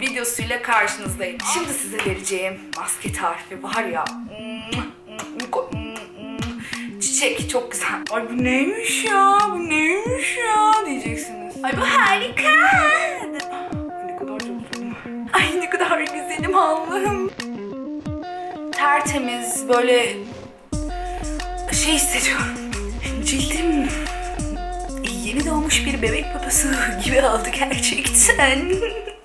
videosuyla karşınızdayım. Şimdi size vereceğim maske tarifi var ya. Çiçek çok güzel. Ay bu neymiş ya? Bu neymiş ya? Diyeceksiniz. Ay bu harika. Ne kadar güzelim. Ay ne kadar güzelim Allah'ım. Tertemiz böyle şey hissediyorum. Cildim yeni doğmuş bir bebek babası gibi oldu gerçekten.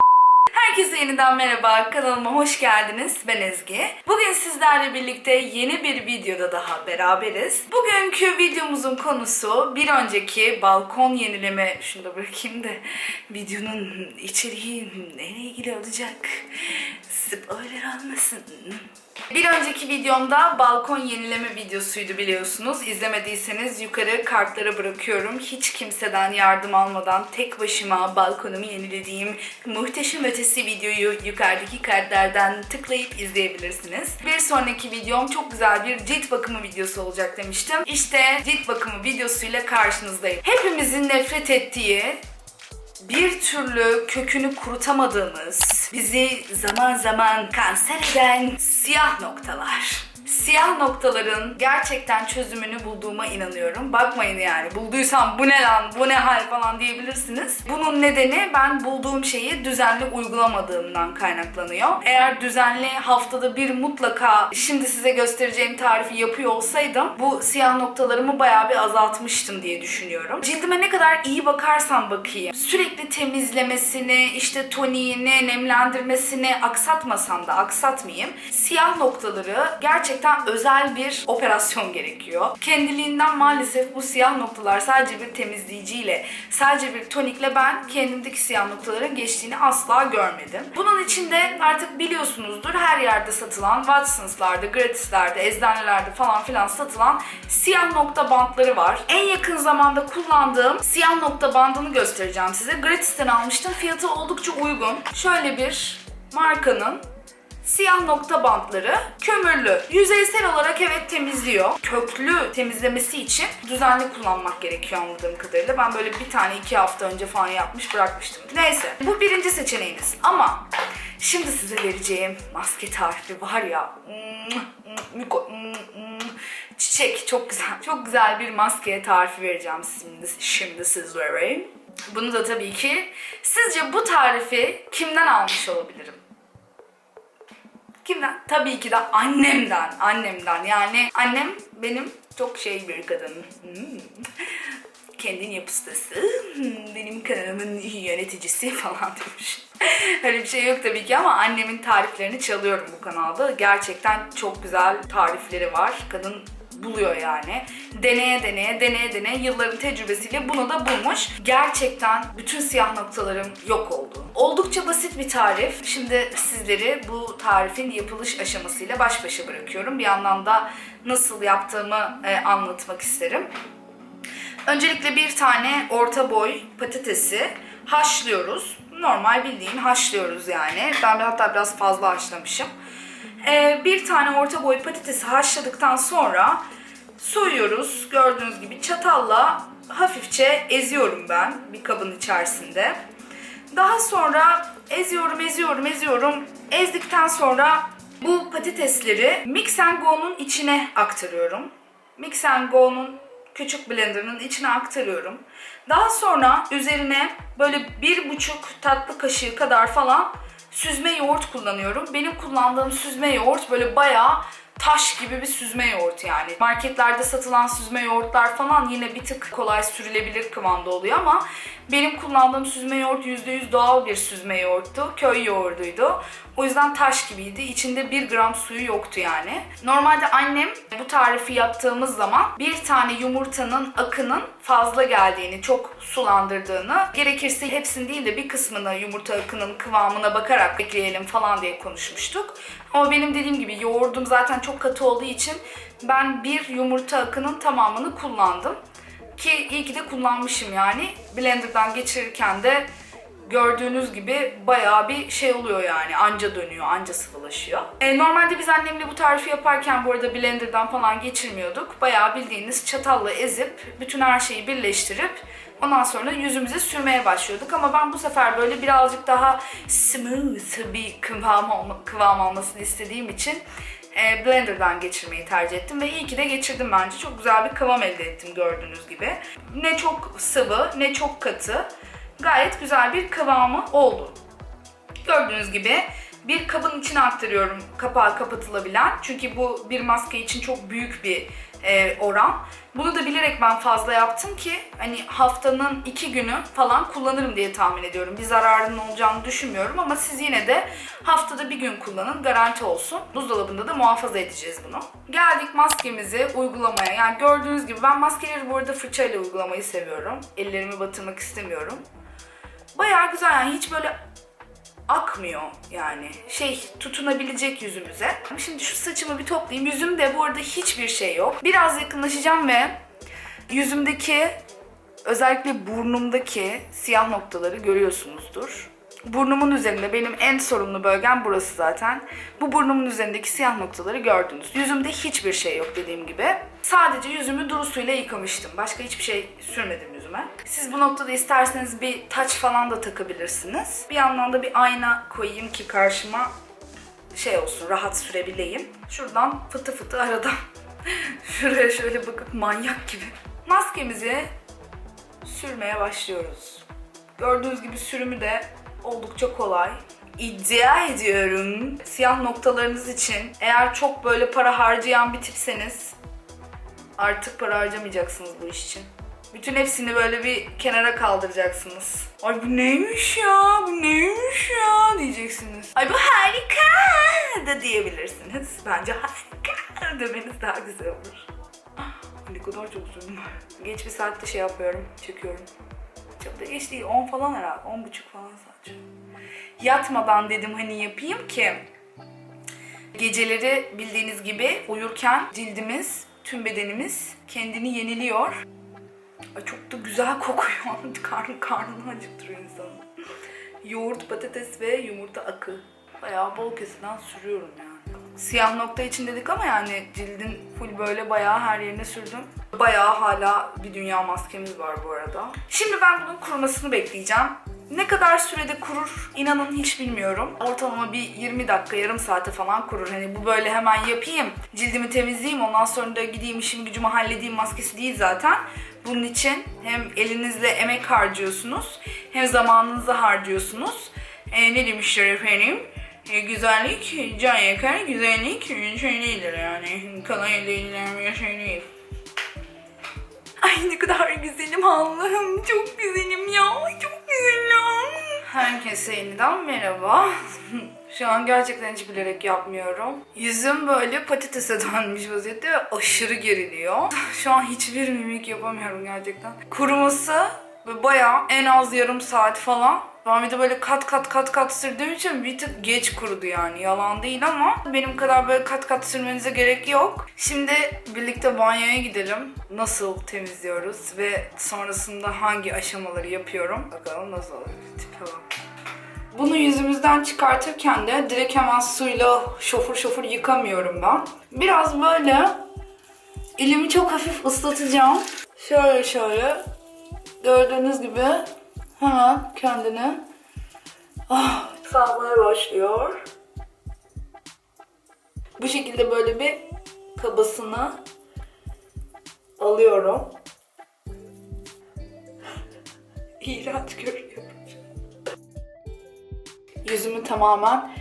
Herkese yeniden merhaba, kanalıma hoş geldiniz. Ben Ezgi. Bugün sizlerle birlikte yeni bir videoda daha beraberiz. Bugünkü videomuzun konusu bir önceki balkon yenileme... Şunu da bırakayım da videonun içeriği neyle ilgili olacak? Spoiler olmasın. Bir önceki videomda balkon yenileme videosuydu biliyorsunuz. İzlemediyseniz yukarı kartlara bırakıyorum. Hiç kimseden yardım almadan tek başıma balkonumu yenilediğim muhteşem ötesi videoyu yukarıdaki kartlardan tıklayıp izleyebilirsiniz. Bir sonraki videom çok güzel bir cilt bakımı videosu olacak demiştim. İşte cilt bakımı videosuyla karşınızdayım. Hepimizin nefret ettiği bir türlü kökünü kurutamadığımız, bizi zaman zaman kanser eden siyah noktalar. Siyah noktaların gerçekten çözümünü bulduğuma inanıyorum. Bakmayın yani bulduysam bu ne lan, bu ne hal falan diyebilirsiniz. Bunun nedeni ben bulduğum şeyi düzenli uygulamadığımdan kaynaklanıyor. Eğer düzenli haftada bir mutlaka şimdi size göstereceğim tarifi yapıyor olsaydım bu siyah noktalarımı bayağı bir azaltmıştım diye düşünüyorum. Cildime ne kadar iyi bakarsam bakayım sürekli temizlemesini, işte toniğini, nemlendirmesini aksatmasam da aksatmayayım. Siyah noktaları gerçekten özel bir operasyon gerekiyor. Kendiliğinden maalesef bu siyah noktalar sadece bir temizleyiciyle, sadece bir tonikle ben kendimdeki siyah noktaların geçtiğini asla görmedim. Bunun için de artık biliyorsunuzdur her yerde satılan Watsons'larda, Gratis'lerde, eczanelerde falan filan satılan siyah nokta bantları var. En yakın zamanda kullandığım siyah nokta bandını göstereceğim size. Gratis'ten almıştım. Fiyatı oldukça uygun. Şöyle bir markanın Siyah nokta bantları kömürlü. Yüzeysel olarak evet temizliyor. Köklü temizlemesi için düzenli kullanmak gerekiyor anladığım kadarıyla. Ben böyle bir tane iki hafta önce falan yapmış bırakmıştım. Neyse bu birinci seçeneğiniz. Ama şimdi size vereceğim maske tarifi var ya. Çiçek çok güzel. Çok güzel bir maske tarifi vereceğim şimdi, şimdi sizlere. Bunu da tabii ki sizce bu tarifi kimden almış olabilirim? Kimden? Tabii ki de annemden. Annemden. Yani annem benim çok şey bir kadın. Hmm. Kendin yapıstası. Hmm, Benim kanalımın yöneticisi falan demiş. Öyle bir şey yok tabii ki ama annemin tariflerini çalıyorum bu kanalda. Gerçekten çok güzel tarifleri var. Kadın buluyor yani. Deneye deneye, deneye deneye yılların tecrübesiyle bunu da bulmuş. Gerçekten bütün siyah noktalarım yok oldu. Oldukça basit bir tarif. Şimdi sizleri bu tarifin yapılış aşamasıyla baş başa bırakıyorum. Bir yandan da nasıl yaptığımı e, anlatmak isterim. Öncelikle bir tane orta boy patatesi haşlıyoruz. Normal bildiğin haşlıyoruz yani. Ben hatta biraz fazla haşlamışım. Ee, bir tane orta boy patatesi haşladıktan sonra soyuyoruz. Gördüğünüz gibi çatalla hafifçe eziyorum ben bir kabın içerisinde. Daha sonra eziyorum, eziyorum, eziyorum. Ezdikten sonra bu patatesleri Mix and Go'nun içine aktarıyorum. Mix and Go'nun küçük blenderının içine aktarıyorum. Daha sonra üzerine böyle bir buçuk tatlı kaşığı kadar falan süzme yoğurt kullanıyorum. Benim kullandığım süzme yoğurt böyle bayağı taş gibi bir süzme yoğurt yani. Marketlerde satılan süzme yoğurtlar falan yine bir tık kolay sürülebilir kıvamda oluyor ama benim kullandığım süzme yoğurt %100 doğal bir süzme yoğurttu. Köy yoğurduydu. O yüzden taş gibiydi. İçinde 1 gram suyu yoktu yani. Normalde annem tarifi yaptığımız zaman bir tane yumurtanın akının fazla geldiğini, çok sulandırdığını, gerekirse hepsini değil de bir kısmını yumurta akının kıvamına bakarak bekleyelim falan diye konuşmuştuk. Ama benim dediğim gibi yoğurdum zaten çok katı olduğu için ben bir yumurta akının tamamını kullandım. Ki iyi ki de kullanmışım yani. Blender'dan geçirirken de gördüğünüz gibi bayağı bir şey oluyor yani. Anca dönüyor, anca sıvılaşıyor. E, normalde biz annemle bu tarifi yaparken bu arada blenderdan falan geçirmiyorduk. Bayağı bildiğiniz çatalla ezip bütün her şeyi birleştirip Ondan sonra yüzümüze sürmeye başlıyorduk ama ben bu sefer böyle birazcık daha smooth bir kıvam, olma, kıvam olmasını istediğim için e, blenderdan geçirmeyi tercih ettim ve iyi ki de geçirdim bence. Çok güzel bir kıvam elde ettim gördüğünüz gibi. Ne çok sıvı ne çok katı. Gayet güzel bir kıvamı oldu. Gördüğünüz gibi bir kabın içine aktarıyorum kapağı kapatılabilen. Çünkü bu bir maske için çok büyük bir e, oran. Bunu da bilerek ben fazla yaptım ki hani haftanın iki günü falan kullanırım diye tahmin ediyorum. Bir zararının olacağını düşünmüyorum ama siz yine de haftada bir gün kullanın garanti olsun. Buzdolabında da muhafaza edeceğiz bunu. Geldik maskemizi uygulamaya. Yani gördüğünüz gibi ben maskeleri bu arada fırçayla uygulamayı seviyorum. Ellerimi batırmak istemiyorum. Bayağı güzel yani hiç böyle akmıyor yani. Şey tutunabilecek yüzümüze. Şimdi şu saçımı bir toplayayım. Yüzümde bu arada hiçbir şey yok. Biraz yakınlaşacağım ve yüzümdeki özellikle burnumdaki siyah noktaları görüyorsunuzdur. Burnumun üzerinde benim en sorunlu bölgem burası zaten. Bu burnumun üzerindeki siyah noktaları gördünüz. Yüzümde hiçbir şey yok dediğim gibi. Sadece yüzümü duru suyla yıkamıştım. Başka hiçbir şey sürmedim yüzüme. Siz bu noktada isterseniz bir taç falan da takabilirsiniz. Bir yandan da bir ayna koyayım ki karşıma şey olsun rahat sürebileyim. Şuradan fıtı fıtı aradan şuraya şöyle bakıp manyak gibi. Maskemizi sürmeye başlıyoruz. Gördüğünüz gibi sürümü de oldukça kolay. İddia ediyorum siyah noktalarınız için eğer çok böyle para harcayan bir tipseniz artık para harcamayacaksınız bu iş için. Bütün hepsini böyle bir kenara kaldıracaksınız. Ay bu neymiş ya, bu neymiş ya diyeceksiniz. Ay bu harika da diyebilirsiniz. Bence harika demeniz daha güzel olur. Ah, Ne kadar çok üzüldüm. Geç bir saatte şey yapıyorum, çekiyorum. Çok da geç değil, 10 falan herhalde, 10 buçuk falan sadece. Yatmadan dedim hani yapayım ki geceleri bildiğiniz gibi uyurken cildimiz, tüm bedenimiz kendini yeniliyor. Ay çok da güzel kokuyor. Karnı, karnını acıktırıyor insanı. Yoğurt, patates ve yumurta akı. Bayağı bol keseden sürüyorum yani. Siyah nokta için dedik ama yani cildin full böyle bayağı her yerine sürdüm. Bayağı hala bir dünya maskemiz var bu arada. Şimdi ben bunun kurumasını bekleyeceğim. Ne kadar sürede kurur inanın hiç bilmiyorum. Ortalama bir 20 dakika yarım saate falan kurur. Hani bu böyle hemen yapayım, cildimi temizleyeyim ondan sonra da gideyim işimi gücümü halledeyim maskesi değil zaten. Bunun için hem elinizle emek harcıyorsunuz hem zamanınızı harcıyorsunuz. E, ne demişler efendim? E, güzellik can yakar, güzellik şey değildir yani. Kolay elde edilen bir şey değil. Ay ne kadar güzelim Allah'ım. Çok güzelim ya. Çok güzelim. Herkese yeniden merhaba. Şu an gerçekten hiç bilerek yapmıyorum. Yüzüm böyle patatese dönmüş vaziyette ve aşırı geriliyor. Şu an hiçbir mimik yapamıyorum gerçekten. Kuruması ve bayağı en az yarım saat falan. Ben bir de böyle kat kat kat kat sürdüğüm için bir tık geç kurudu yani. Yalan değil ama benim kadar böyle kat kat sürmenize gerek yok. Şimdi birlikte banyoya gidelim. Nasıl temizliyoruz ve sonrasında hangi aşamaları yapıyorum. Bakalım nasıl olur. Tipe bak. Bunu yüzümüzden çıkartırken de direkt hemen suyla şofur şofur yıkamıyorum ben. Biraz böyle elimi çok hafif ıslatacağım. Şöyle şöyle gördüğünüz gibi hemen kendini ah, salmaya başlıyor. Bu şekilde böyle bir kabasını alıyorum. İğrenç görünüyor. Yüzümü tamamen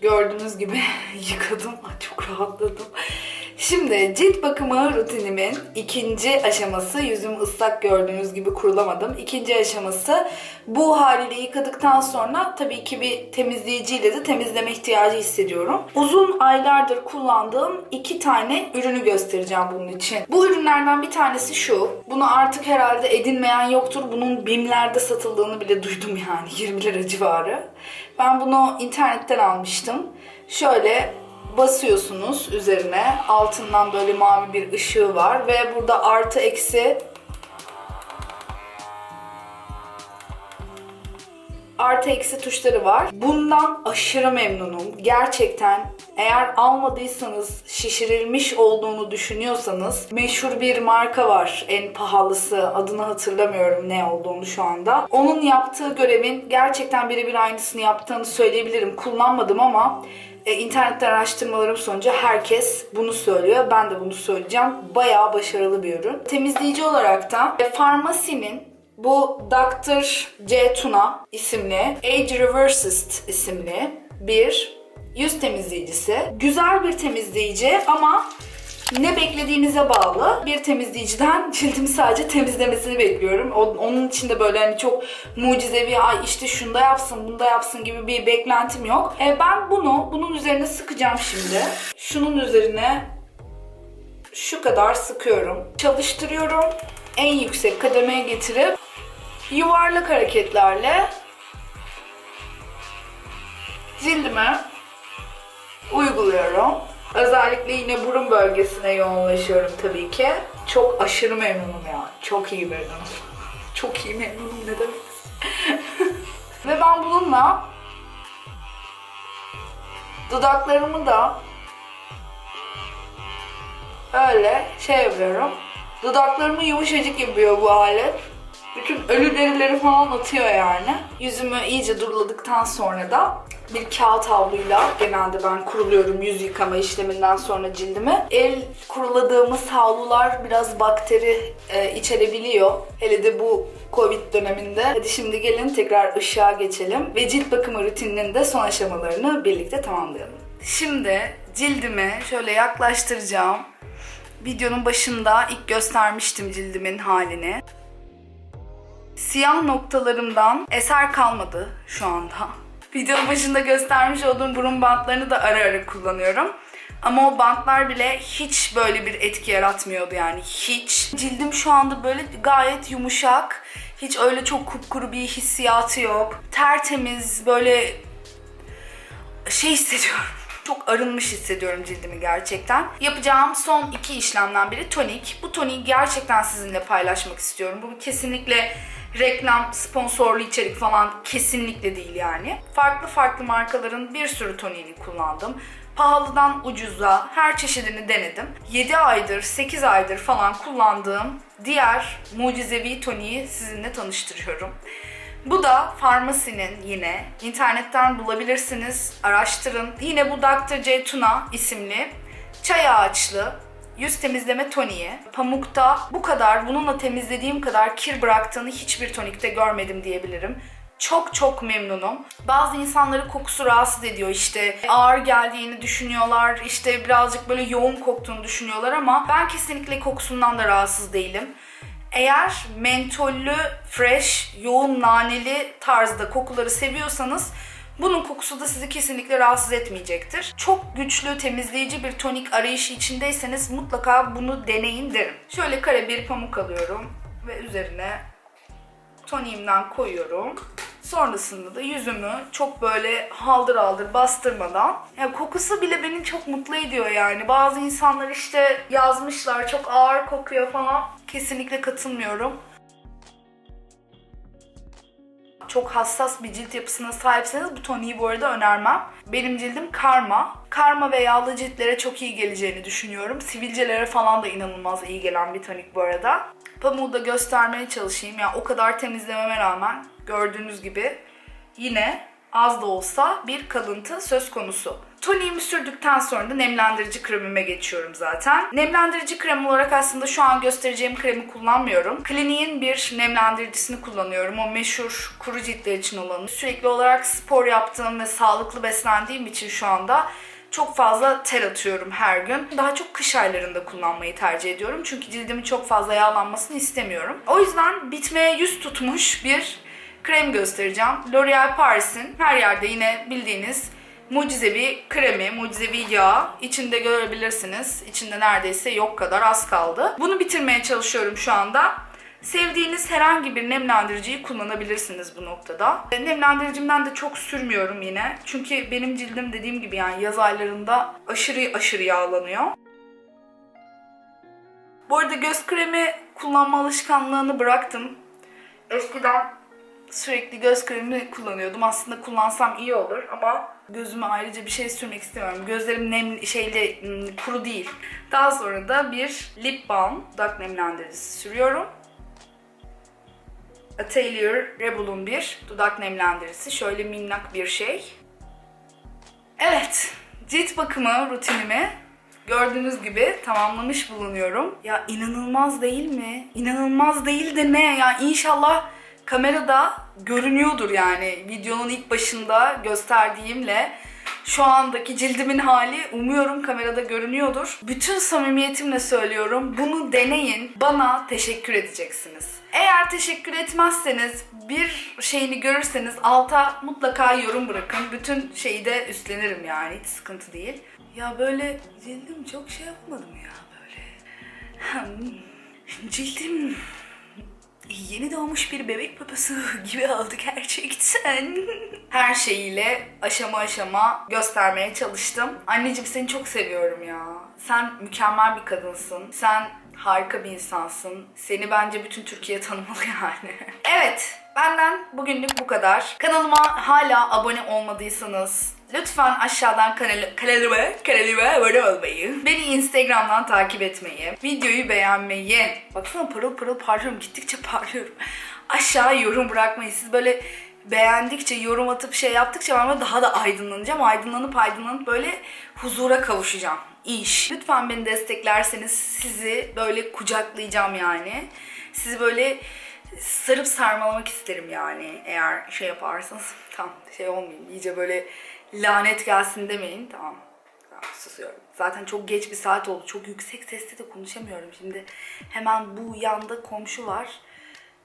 gördüğünüz gibi yıkadım. Çok rahatladım. Şimdi cilt bakımı rutinimin ikinci aşaması yüzüm ıslak gördüğünüz gibi kurulamadım. İkinci aşaması bu haliyle yıkadıktan sonra tabii ki bir temizleyiciyle de temizleme ihtiyacı hissediyorum. Uzun aylardır kullandığım iki tane ürünü göstereceğim bunun için. Bu ürünlerden bir tanesi şu. Bunu artık herhalde edinmeyen yoktur. Bunun BİM'lerde satıldığını bile duydum yani 20 lira civarı. Ben bunu internetten almıştım. Şöyle basıyorsunuz üzerine. Altından böyle mavi bir ışığı var ve burada artı eksi artı eksi tuşları var. Bundan aşırı memnunum. Gerçekten eğer almadıysanız şişirilmiş olduğunu düşünüyorsanız meşhur bir marka var. En pahalısı adını hatırlamıyorum ne olduğunu şu anda. Onun yaptığı görevin gerçekten birebir aynısını yaptığını söyleyebilirim. Kullanmadım ama e, internette araştırmalarım sonucu herkes bunu söylüyor. Ben de bunu söyleyeceğim. Bayağı başarılı bir ürün. Temizleyici olarak da e, Farmasi'nin bu Dr. C. Tuna isimli Age Reversist isimli bir yüz temizleyicisi. Güzel bir temizleyici ama ne beklediğinize bağlı. Bir temizleyiciden cildimi sadece temizlemesini bekliyorum. Onun için de böyle hani çok mucizevi, ay işte şunu da yapsın, bunu da yapsın gibi bir beklentim yok. E, ben bunu, bunun üzerine sıkacağım şimdi. Şunun üzerine şu kadar sıkıyorum. Çalıştırıyorum. En yüksek kademeye getirip yuvarlak hareketlerle cildime uyguluyorum. Özellikle yine burun bölgesine yoğunlaşıyorum tabii ki. Çok aşırı memnunum ya. Çok iyi memnunum. Çok iyi memnunum ne demek? Ve ben bununla dudaklarımı da öyle şey yapıyorum. Dudaklarımı yumuşacık yapıyor bu alet. Bütün ölü derileri falan atıyor yani. Yüzümü iyice duruladıktan sonra da bir kağıt havluyla genelde ben kuruluyorum yüz yıkama işleminden sonra cildimi. El kuruladığımız havlular biraz bakteri e, içerebiliyor. Hele de bu Covid döneminde. Hadi şimdi gelin tekrar ışığa geçelim ve cilt bakımı rutininin de son aşamalarını birlikte tamamlayalım. Şimdi cildimi şöyle yaklaştıracağım. Videonun başında ilk göstermiştim cildimin halini. Siyah noktalarımdan eser kalmadı şu anda. Videonun başında göstermiş olduğum burun bantlarını da ara ara kullanıyorum. Ama o bantlar bile hiç böyle bir etki yaratmıyordu yani hiç. Cildim şu anda böyle gayet yumuşak. Hiç öyle çok kupkuru bir hissiyatı yok. Tertemiz böyle şey hissediyorum. Çok arınmış hissediyorum cildimi gerçekten. Yapacağım son iki işlemden biri tonik. Bu toniği gerçekten sizinle paylaşmak istiyorum. Bu kesinlikle reklam, sponsorlu içerik falan kesinlikle değil yani. Farklı farklı markaların bir sürü toniğini kullandım. Pahalıdan ucuza her çeşidini denedim. 7 aydır, 8 aydır falan kullandığım diğer mucizevi toniği sizinle tanıştırıyorum. Bu da Farmasi'nin yine internetten bulabilirsiniz. Araştırın. Yine bu Dr. C. Tuna isimli çay ağaçlı yüz temizleme toniği. Pamukta bu kadar bununla temizlediğim kadar kir bıraktığını hiçbir tonikte görmedim diyebilirim. Çok çok memnunum. Bazı insanları kokusu rahatsız ediyor işte ağır geldiğini düşünüyorlar işte birazcık böyle yoğun koktuğunu düşünüyorlar ama ben kesinlikle kokusundan da rahatsız değilim. Eğer mentollü, fresh, yoğun, naneli tarzda kokuları seviyorsanız bunun kokusu da sizi kesinlikle rahatsız etmeyecektir. Çok güçlü, temizleyici bir tonik arayışı içindeyseniz mutlaka bunu deneyin derim. Şöyle kare bir pamuk alıyorum ve üzerine toniğimden koyuyorum. Sonrasında da yüzümü çok böyle haldır haldır bastırmadan ya kokusu bile beni çok mutlu ediyor yani. Bazı insanlar işte yazmışlar çok ağır kokuyor falan. Kesinlikle katılmıyorum. Çok hassas bir cilt yapısına sahipseniz bu toniği bu arada önermem. Benim cildim karma. Karma ve yağlı ciltlere çok iyi geleceğini düşünüyorum. Sivilcelere falan da inanılmaz iyi gelen bir tonik bu arada. Pamuğu da göstermeye çalışayım. Yani o kadar temizlememe rağmen gördüğünüz gibi yine az da olsa bir kalıntı söz konusu. Toniğimi sürdükten sonra da nemlendirici kremime geçiyorum zaten. Nemlendirici krem olarak aslında şu an göstereceğim kremi kullanmıyorum. Clinique'in bir nemlendiricisini kullanıyorum. O meşhur kuru ciltler için olanı. Sürekli olarak spor yaptığım ve sağlıklı beslendiğim için şu anda çok fazla ter atıyorum her gün. Daha çok kış aylarında kullanmayı tercih ediyorum. Çünkü cildimin çok fazla yağlanmasını istemiyorum. O yüzden bitmeye yüz tutmuş bir krem göstereceğim. L'Oreal Paris'in her yerde yine bildiğiniz mucizevi kremi, mucizevi yağ. İçinde görebilirsiniz. İçinde neredeyse yok kadar az kaldı. Bunu bitirmeye çalışıyorum şu anda. Sevdiğiniz herhangi bir nemlendiriciyi kullanabilirsiniz bu noktada. E, Nemlendiricimden de çok sürmüyorum yine. Çünkü benim cildim dediğim gibi yani yaz aylarında aşırı aşırı yağlanıyor. Bu arada göz kremi kullanma alışkanlığını bıraktım. Eskiden Sürekli göz kremi kullanıyordum. Aslında kullansam iyi olur ama gözüme ayrıca bir şey sürmek istemiyorum. Gözlerim nem şeyle kuru değil. Daha sonra da bir lip balm, dudak nemlendiricisi sürüyorum. Atelier Rebel'un bir dudak nemlendiricisi. Şöyle minnak bir şey. Evet, cilt bakımı rutinimi gördüğünüz gibi tamamlamış bulunuyorum. Ya inanılmaz değil mi? İnanılmaz değil de ne? Ya inşallah kamerada görünüyordur yani. Videonun ilk başında gösterdiğimle şu andaki cildimin hali umuyorum kamerada görünüyordur. Bütün samimiyetimle söylüyorum. Bunu deneyin. Bana teşekkür edeceksiniz. Eğer teşekkür etmezseniz bir şeyini görürseniz alta mutlaka yorum bırakın. Bütün şeyi de üstlenirim yani hiç sıkıntı değil. Ya böyle cildim çok şey yapmadım ya böyle. Cildim yeni doğmuş bir bebek babası gibi oldu gerçekten. Her şeyiyle aşama aşama göstermeye çalıştım. Anneciğim seni çok seviyorum ya. Sen mükemmel bir kadınsın. Sen harika bir insansın. Seni bence bütün Türkiye tanımalı yani. evet, benden bugünlük bu kadar. Kanalıma hala abone olmadıysanız Lütfen aşağıdan kanalı, kanalıma, kanalıma abone olmayı, beni Instagram'dan takip etmeyi, videoyu beğenmeyi, baksana pırıl pırıl parlıyorum, gittikçe parlıyorum. Aşağı yorum bırakmayı, siz böyle beğendikçe, yorum atıp şey yaptıkça ben böyle daha da aydınlanacağım. Aydınlanıp aydınlanıp böyle huzura kavuşacağım. İş. Lütfen beni desteklerseniz sizi böyle kucaklayacağım yani. Sizi böyle sarıp sarmalamak isterim yani eğer şey yaparsanız. Tam şey olmayayım iyice böyle lanet gelsin demeyin tamam. Tamam, susuyorum. Zaten çok geç bir saat oldu. Çok yüksek sesle de konuşamıyorum şimdi. Hemen bu yanda komşu var.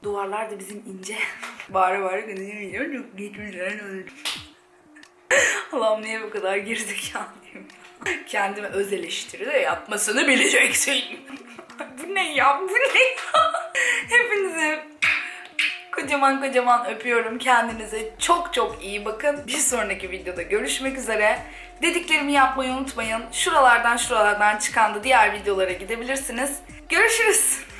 Duvarlar da bizim ince. bağıra bağıra konuşamıyorum. Çok geç bir saat oldu. Allah'ım niye bu kadar gerizekalıyım? Kendime öz eleştiri de yapmasını bileceksin. bu ne ya? Bu ne kocaman kocaman öpüyorum. Kendinize çok çok iyi bakın. Bir sonraki videoda görüşmek üzere. Dediklerimi yapmayı unutmayın. Şuralardan şuralardan çıkan da diğer videolara gidebilirsiniz. Görüşürüz.